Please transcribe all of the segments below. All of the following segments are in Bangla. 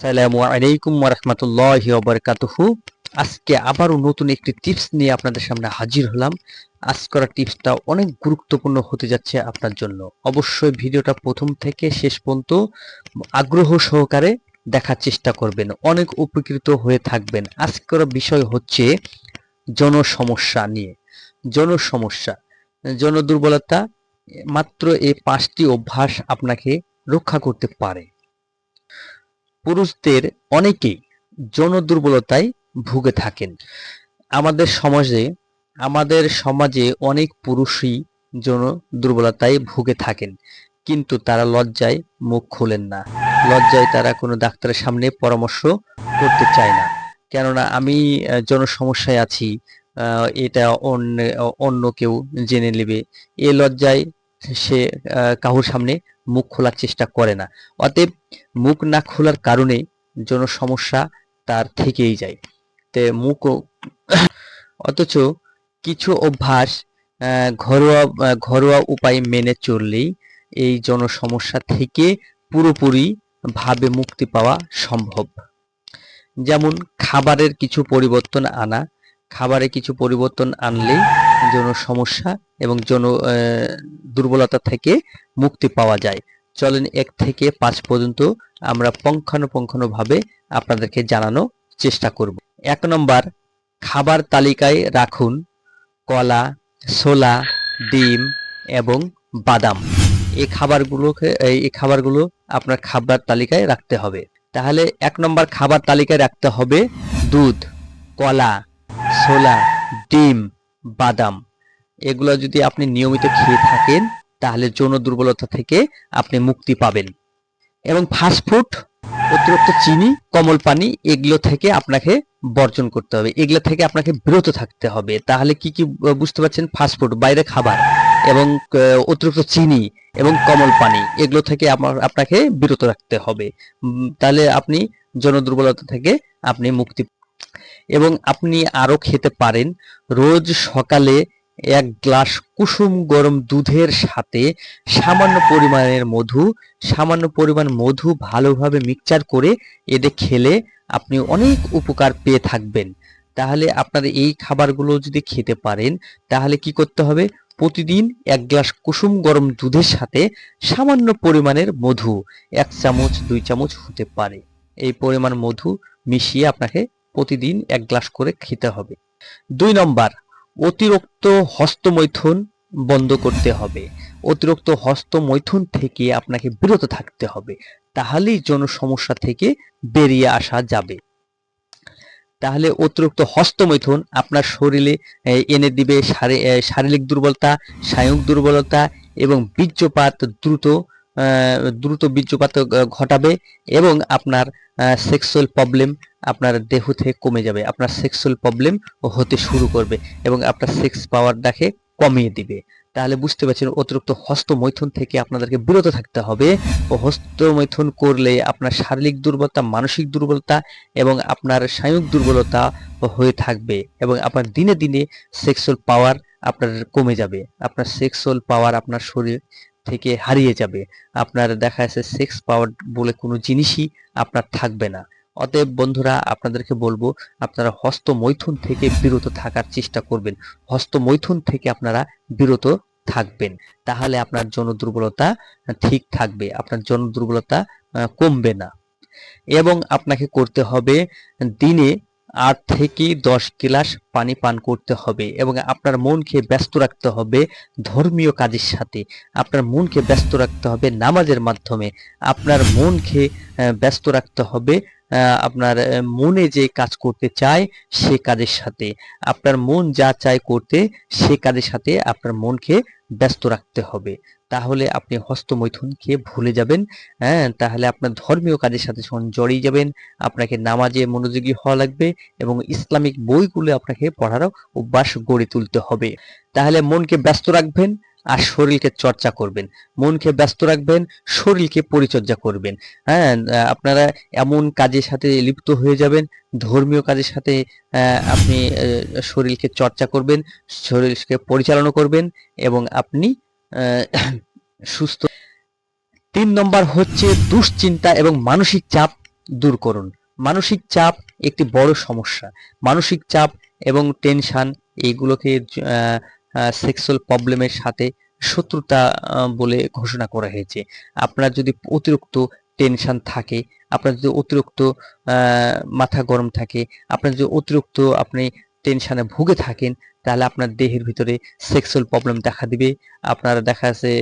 সালামু আলাইকুম ওরহমতুল্লাহ ওবরকাতুহু আজকে আবারও নতুন একটি টিপস নিয়ে আপনাদের সামনে হাজির হলাম। আজ করা টিপসটা অনেক গুরুত্বপূর্ণ হতে যাচ্ছে আপনার জন্য। অবশ্যই ভিডিওটা প্রথম থেকে শেষ পর্যন্ত আগ্রহ সহকারে দেখার চেষ্টা করবেন। অনেক উপকৃত হয়ে থাকবেন। আজকের বিষয় হচ্ছে জনসমস্যা নিয়ে। জনসমস্যা জন দুর্বলতা মাত্র এই পাঁচটি অভ্যাস আপনাকে রক্ষা করতে পারে। পুরুষদের অনেকেই যৌন দুর্বলতায় ভুগে থাকেন। আমাদের সমাজে আমাদের সমাজে অনেক পুরুষই যৌন দুর্বলতায় ভুগে থাকেন, কিন্তু তারা লজ্জায় মুখ খোলেন না। লজ্জায় তারা কোনো ডাক্তারের সামনে পরামর্শ করতে চায় না। কেননা আমি যৌন সমস্যায় আছি এটা অন্য অন্য কেউ জেনে নেবে। এ লজ্জায় সে কারোর সামনে মুখ খোলার চেষ্টা করে না। অতএব মুখ না খোলার কারণে যৌন সমস্যা তার থেকেই যায়। তে মুখ অথচ কিছু অভ্যাস ঘরোয়া ঘরোয়া উপায় মেনে চললেই এই যৌন সমস্যা থেকে পুরোপুরি ভাবে মুক্তি পাওয়া সম্ভব। যেমন খাবারের কিছু পরিবর্তন আনা, খাবারে কিছু পরিবর্তন আনলেই যৌন সমস্যা এবং যৌন দুর্বলতা থেকে মুক্তি পাওয়া যায়। চলেন এক থেকে পাঁচ পর্যন্ত আমরা পুঙ্খানুপুঙ্খানুভাবে আপনাদেরকে জানানো চেষ্টা করব। এক নম্বর, খাবার তালিকায় রাখুন কলা, ছোলা, ডিম এবং বাদাম। এই খাবারগুলোকে, এই খাবারগুলো আপনার খাবার তালিকায় রাখতে হবে। তাহলে এক নম্বর খাবার তালিকায় রাখতে হবে দুধ, কলা, ছোলা, ডিম। বাদাম। এগুলো যদি আপনি নিয়মিত খেয়ে থাকেন, তাহলে যৌন দুর্বলতা থেকে আপনি মুক্তি পাবেন। এবং ফাস্টফুড অতিরিক্ত চিনি, কমল পানি, এগুলো থেকে আপনাকে বর্জন করতে হবে। এগুলো থেকে আপনাকে বিরত থাকতে হবে। তাহলে কি কি বুঝতে পারছেন? ফাস্টফুড বাইরে খাবার এবং অতিরিক্ত চিনি এবং কমল পানি, এগুলো থেকে আপনাকে বিরত রাখতে হবে। তাহলে আপনি যৌন দুর্বলতা থেকে আপনি মুক্তি এবং আপনি আরও খেতে পারেন। রোজ সকালে এক গ্লাস কুসুম গরম দুধের সাথে সামান্য পরিমাণের মধু, সামান্য পরিমাণ মধু ভালোভাবে মিক্সচার করে এতে খেলে আপনি অনেক উপকার পেয়ে থাকবেন। তাহলে আপনার এই খাবারগুলো যদি খেতে পারেন, তাহলে কি করতে হবে? প্রতিদিন এক গ্লাস কুসুম গরম দুধের সাথে সামান্য পরিমাণের মধু, এক চামচ, দুই চামচ হতে পারে। এই পরিমাণ মধু মিশিয়ে আপনাকে প্রতিদিন এক গ্লাস করে খেতে হবে। দুই নম্বর, অতিরিক্ত হস্তমৈথুন বন্ধ করতে হবে। অতিরিক্ত হস্তমৈথুন থেকে আপনাকে বিরত থাকতে হবে। তাহলেই যৌন সমস্যা থেকে বেরিয়ে আসা যাবে। তাহলে অতিরিক্ত হস্তমৈথুন আপনার শরীরে এনে দিবে শারী- শারীরিক দুর্বলতা স্নায়ুক দুর্বলতা এবং বীর্যপাত দ্রুত দ্রুত বীর্যপাত ঘটাবে এবং আপনার সেক্সুয়াল প্রবলেম আপনার দেহ থেকে কমে যাবে। আপনার সেক্সুয়াল প্রবলেম হতে শুরু করবে এবং আপনার সেক্স পাওয়ারটাকে কমিয়ে দিবে। তাহলে বুঝতে পারছেন, অতিরিক্ত হস্তমৈথুন থেকে আপনাদেরকে বিরত থাকতে হবে। ও হস্তমৈথুন করলে আপনার শারীরিক দুর্বলতা, মানসিক দুর্বলতা এবং আপনার স্নায়ুক দুর্বলতা হয়ে থাকবে এবং আপনার দিনে দিনে সেক্সুয়াল পাওয়ার আপনার কমে যাবে। আপনার সেক্সুয়াল পাওয়ার আপনার শরীর থেকে হারিয়ে যাবে। আপনার দেখা যাচ্ছে সেক্স পাওয়ার বলে কোনো জিনিসই আপনার থাকবে না। অতএব বন্ধুরা, আপনাদেরকে বলব, আপনারা হস্তমৈথুন থেকে বিরত থাকার চেষ্টা করবেন। হস্তমৈথুন থেকে আপনারা বিরত থাকবেন। তাহলে আপনার যৌন দুর্বলতা ঠিক থাকবে, আপনার যৌন দুর্বলতা কমবে না। এবং আপনাকে করতে হবে দিনে আট থেকে দশ গ্লাস পানি পান করতে হবে এবং আপনার মনকে ব্যস্ত রাখতে হবে ধর্মীয় কাজের সাথে। আপনার মনকে ব্যস্ত রাখতে হবে নামাজের মাধ্যমে। আপনার মনকে ব্যস্ত রাখতে হবে আপনার মনে যে কাজ করতে চায় সে কাজের সাথে। আপনার মন যা চায় করতে সে কাজের সাথে আপনার মনকে ব্যস্ত রাখতে হবে। তাহলে আপনি হস্তমৈথুনকে ভুলে যাবেন হ্যাঁ? তাহলে আপনার ধর্মীয় কাজের সাথে যখন জড়িয়ে যাবেন, আপনাকে নামাজে মনোযোগী হওয়া লাগবে এবং ইসলামিক বইগুলো আপনাকে পড়ারও অভ্যাস গড়ে তুলতে হবে। তাহলে মনকে ব্যস্ত রাখবেন আর শরীরকে চর্চা করবেন। মনকে ব্যস্ত রাখবেন, শরীরকে পরিচর্যা করবেন। হ্যাঁ আপনারা এমন কাজের সাথে লিপ্ত হয়ে যাবেন, ধর্মীয় কাজের সাথে আপনি শরীরকে চর্চা করবেন, শরীরকে পরিচালনা করবেন এবং আপনি সুস্থ তিন নম্বর হচ্ছে দুশ্চিন্তা এবং মানসিক চাপ দূর করুন। মানসিক চাপ একটি বড় সমস্যা। মানসিক চাপ এবং টেনশন, এইগুলোকে সেক্সুয়াল প্রবলেমের সাথে শত্রুতা বলে ঘোষণা করা হয়েছে। আপনার যদি অতিরিক্ত টেনশন থাকে, আপনার যদি অতিরিক্ত মাথা গরম থাকে, আপনার যদি অতিরিক্ত আপনি টেনশনে ভুগে থাকেন, তাহলে আপনার দেহের ভিতরে সেক্সুয়াল প্রবলেম দেখা দিবে। আপনার দেখা যাচ্ছে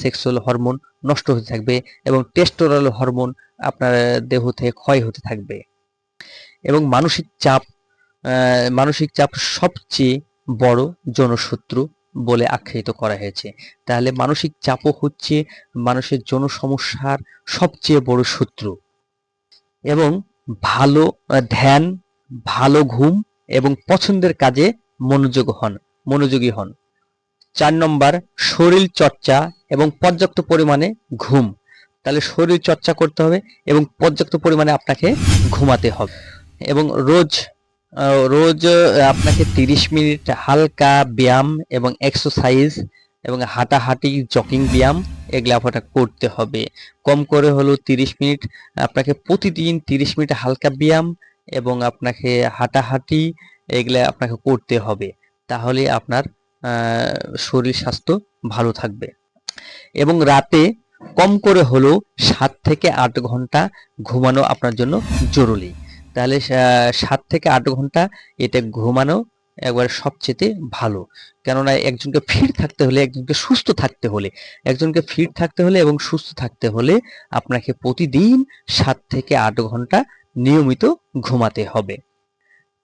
সেক্সুয়াল হরমোন নষ্ট হতে থাকবে এবং টেস্টোরাল হরমোন আপনার দেহ থেকে ক্ষয় হতে থাকবে। এবং মানসিক চাপ মানসিক চাপ সবচেয়ে বড় জনশত্রু বলে আখ্যায়িত করা হয়েছে। তাহলে মানসিক চাপও হচ্ছে মানুষের জনসমস্যার সবচেয়ে বড় শত্রু। এবং ভালো ধ্যান, ভালো ঘুম এবং পছন্দের কাজে মনোযোগ হন, মনোযোগী হন। চার নম্বর, শরীর চর্চা এবং পর্যাপ্ত পরিমাণে ঘুম। তাহলে শরীর চর্চা করতে হবে এবং পর্যাপ্ত পরিমাণে আপনাকে ঘুমাতে হবে। এবং রোজ রোজ আপনাকে তিরিশ মিনিট হালকা ব্যায়াম এবং এক্সারসাইজ এবং হাঁটাহাঁটি জকিং ব্যায়াম এগুলো আপনাকে করতে হবে। কম করে হলেও তিরিশ মিনিট, আপনাকে প্রতিদিন তিরিশ মিনিট হালকা ব্যায়াম এবং আপনাকে হাঁটাহাঁটি এগুলা আপনাকে করতে হবে। তাহলে আপনার শরীর স্বাস্থ্য ভালো থাকবে। এবং রাতে কম করে হলেও সাত থেকে আট ঘণ্টা ঘুমানো আপনার জন্য জরুরি। তাহলে সাত থেকে আট ঘণ্টা এটা ঘুমানো একবার সবচেয়ে ভালো। কেননা একজনকে ফিট থাকতে হলে, একজনকে সুস্থ থাকতে হলে, একজনকে ফিট থাকতে হলে এবং সুস্থ থাকতে হলে আপনাকে প্রতিদিন সাত থেকে আট ঘণ্টা নিয়মিত ঘুমাতে হবে।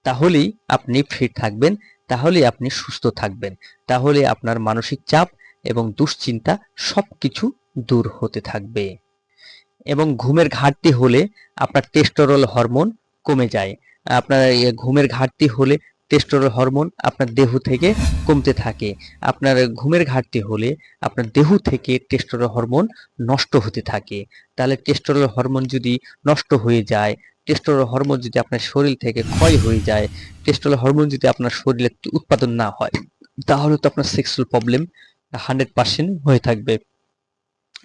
তাহলেই আপনি ফিট থাকবেন তাহলে আপনি সুস্থ থাকবেন, তাহলে আপনার মানসিক চাপ এবং দুশ্চিন্তা সবকিছু দূর হতে থাকবে। এবং ঘুমের ঘাটতি হলে আপনার টেস্টোরল হরমোন কমে যায়। আপনার ঘুমের ঘাটতি হলে টেস্টোরল হরমোন আপনার দেহ থেকে কমতে থাকে। আপনার ঘুমের ঘাটতি হলে আপনার দেহ থেকে টেস্টোরল হরমোন নষ্ট হতে থাকে। তাহলে টেস্টোরল হরমোন যদি নষ্ট হয়ে যায় টেস্টোরল হরমোন যদি আপনার শরীর থেকে ক্ষয় হয়ে যায় টেস্টোরল হরমোন যদি আপনার শরীরে উৎপাদন না হয়, তাহলে তো আপনার সেক্সুয়াল প্রবলেম হান্ড্রেড পার্সেন্ট হয়ে থাকবে।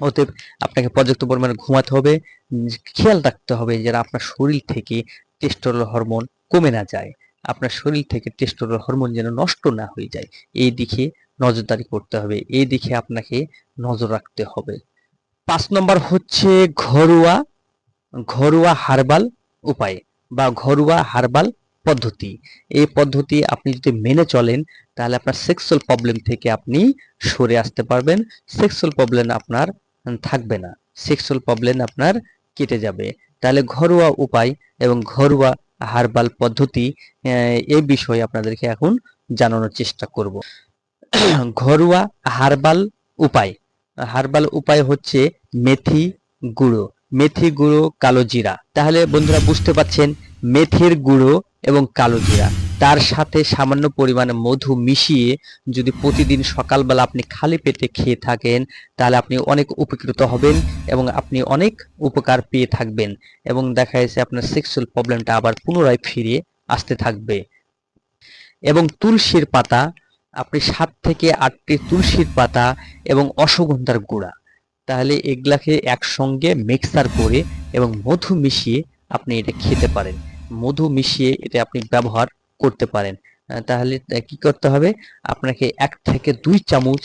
অতএব আপনাকে পর্যাপ্ত পরিমাণে ঘুমাতে হবে। খেয়াল রাখতে হবে যেন আপনার শরীর থেকে টেস্টোরল হরমোন কমে না যায়, আপনার শরীর থেকে টেস্টোরল হরমোন যেন নষ্ট না হয়ে যায়, এই দিকে নজরদারি করতে হবে, এই দিকে আপনাকে নজর রাখতে হবে। পাঁচ নম্বর হচ্ছে ঘরোয়া ঘরোয়া হার্বাল উপায় বা ঘরোয়া হার্বাল পদ্ধতি। এই পদ্ধতি আপনি যদি মেনে চলেন, তাহলে আপনার সেক্সুয়াল প্রবলেম থেকে আপনি সরে আসতে পারবেন সেক্সুয়াল প্রবলেম আপনার থাকবে না সেক্সুয়াল প্রবলেম আপনার কেটে যাবে। তাহলে ঘরোয়া উপায় এবং ঘরোয়া হার্বাল পদ্ধতি এ বিষয়ে আপনাদেরকে এখন জানানোর চেষ্টা করব। ঘরোয়া হার্বাল উপায়। হার্বাল উপায় হচ্ছে মেথি গুঁড়ো মেথি গুঁড়ো, কালো জিরা। তাহলে বন্ধুরা বুঝতে পাচ্ছেন মেথির গুঁড়ো এবং কালো জিরা। তার সাথে সামান্য পরিমাণে মধু মিশিয়ে যদি প্রতিদিন সকালবেলা আপনি খালি পেটে খেয়ে থাকেন, তাহলে আপনি অনেক উপকৃত হবেন এবং আপনি অনেক উপকার পেয়ে থাকবেন এবং দেখা যাচ্ছে আপনার সেক্সুয়াল প্রবলেমটা আবার পুনরায় ফিরে আসতে থাকবে। এবং তুলসীর পাতা, আপনি সাত থেকে আটটি তুলসীর পাতা এবং অশ্বগন্ধার গুঁড়া, তাহলে এগুলাকে একসঙ্গে মিক্সার করে এবং মধু মিশিয়ে আপনি এটা খেতে পারেন। মধু মিশিয়ে এটা আপনি ব্যবহার করতে পারেন। তাহলে কি করতে হবে? আপনাকে এক থেকে দুই চামচ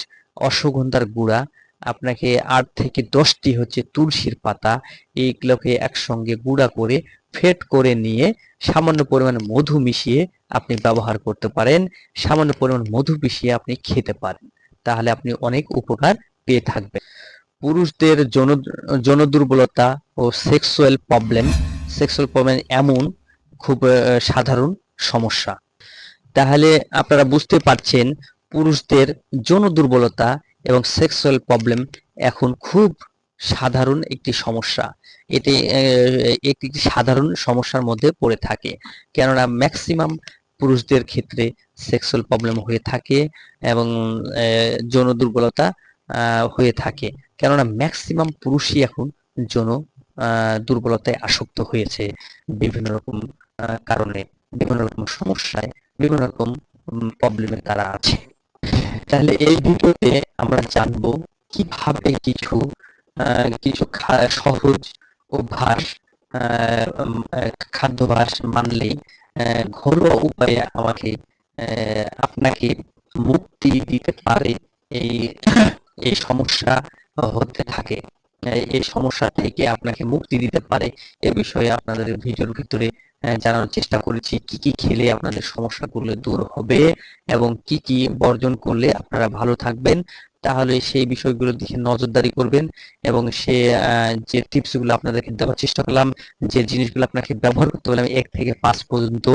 অশ্বগন্ধার গুঁড়া, আপনাকে আট থেকে দশটি হচ্ছে তুলসীর পাতা, এইগুলোকে একসঙ্গে গুঁড়া করে ফেট করে নিয়ে সামান্য পরিমাণ মধু মিশিয়ে আপনি ব্যবহার করতে পারেন। সামান্য পরিমাণ মধু মিশিয়ে আপনি খেতে পারেন। তাহলে আপনি অনেক উপকার পেয়ে থাকবেন। পুরুষদের যৌন যৌন দুর্বলতা ও সেক্সুয়াল প্রবলেম সেক্সুয়াল প্রবলেম এমন, খুব সাধারণ সমস্যা। তাহলে আপনারা বুঝতে পারছেন পুরুষদের যৌন দুর্বলতা এবং সেক্সুয়াল প্রবলেম এখন খুব সাধারণ একটি সমস্যা। এটি একটি সাধারণ সমস্যার মধ্যে পড়ে থাকে। কেননা ম্যাক্সিমাম পুরুষদের ক্ষেত্রে সেক্সুয়াল প্রবলেম হয়ে থাকে এবং যৌন দুর্বলতা হয়ে থাকে। কেননা ম্যাক্সিমাম পুরুষই এখন যৌন দুর্বলতায় আসক্ত হয়েছে বিভিন্ন রকম কারণে। বিভিন্ন রকম সমস্যায় বিভিন্ন রকম প্রবলেমে তারা আছে। তাহলে এই ভিডিওতে আমরা জানব কীভাবে কিছু কিছু সহজ অভ্যাস মানলেই আহ, ঘরোয়া উপায়ে আমাকে আপনাকে মুক্তি দিতে পারে এই এই সমস্যা হতে থাকে। এই সমস্যা থেকে আপনাকে মুক্তি দিতে পারে এ বিষয়ে আপনাদের ভিডিওর ভিতরে আহ, জানানোর চেষ্টা করেছি কি কি খেলে আপনাদের সমস্যাগুলো দূর হবে এবং কি কি বর্জন করলে আপনারা ভালো থাকবেন। তাহলে সেই বিষয়গুলো দিকে নজরদারি করবেন এবং সে যে টিপসগুলো আপনাদেরকে দেওয়ার চেষ্টা করলাম যে জিনিসগুলো আপনাকে ব্যবহার করতে বললাম এক থেকে পাঁচ পর্যন্ত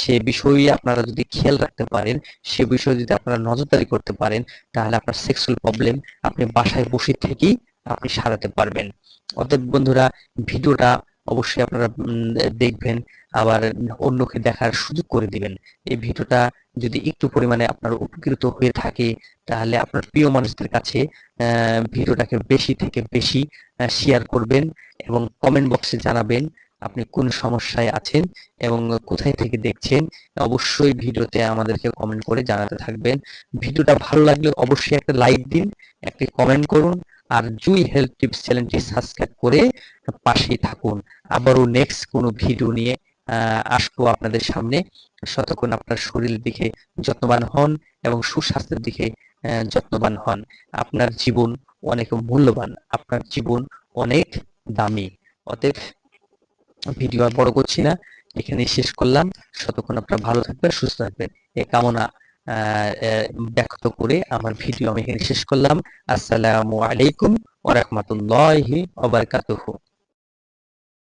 সে বিষয়ে আপনারা যদি খেয়াল রাখতে পারেন সে বিষয়ে যদি আপনারা নজরদারি করতে পারেন তাহলে আপনার সেক্সুয়াল প্রবলেম আপনি বাসায় বসে থেকেই আপনি সারাতে পারবেন। অতএব বন্ধুরা ভিডিওটা অবশ্যই আপনারা দেখবেন, আবার অন্যকে দেখার সুযোগ করে দিবেন। এই ভিডিওটা যদি একটু পরিমাণে আপনার উপকৃত হয়ে থাকে, তাহলে আপনার প্রিয় মানুষদের কাছে ভিডিওটাকে বেশি থেকে বেশি শেয়ার করবেন এবং কমেন্ট বক্সে জানাবেন আপনি কোন সমস্যায় আছেন এবং কোথায় থেকে দেখছেন। অবশ্যই ভিডিওতে আমাদেরকে কমেন্ট করে জানাতে থাকবেন। ভিডিওটা ভালো লাগলে অবশ্যই একটা লাইক দিন, একটি কমেন্ট করুন। আর জুই হেলথ টিপস চ্যানেলটি সাবস্ক্রাইব করে পাশেই থাকুন। আবারও নেক্সট কোনো ভিডিও নিয়ে আসব আপনাদের সামনে। ততক্ষণ আপনার শরীরের দিকে যত্নবান হন এবং সুস্বাস্থ্যের দিকে যত্নবান হন। আপনার জীবন অনেক মূল্যবান, আপনার জীবন অনেক দামি। অতএব ভিডিও আর বড় করছি না এখানে শেষ করলাম। ততক্ষণ আপনারা ভালো থাকবেন, সুস্থ থাকবেন। এ কামনা ব্যক্ত করে আমার ভিডিও আমি এখানে শেষ করলাম। আসসালামু আলাইকুম ওয়া রাহমাতুল্লাহি ওয়া বারাকাতুহু।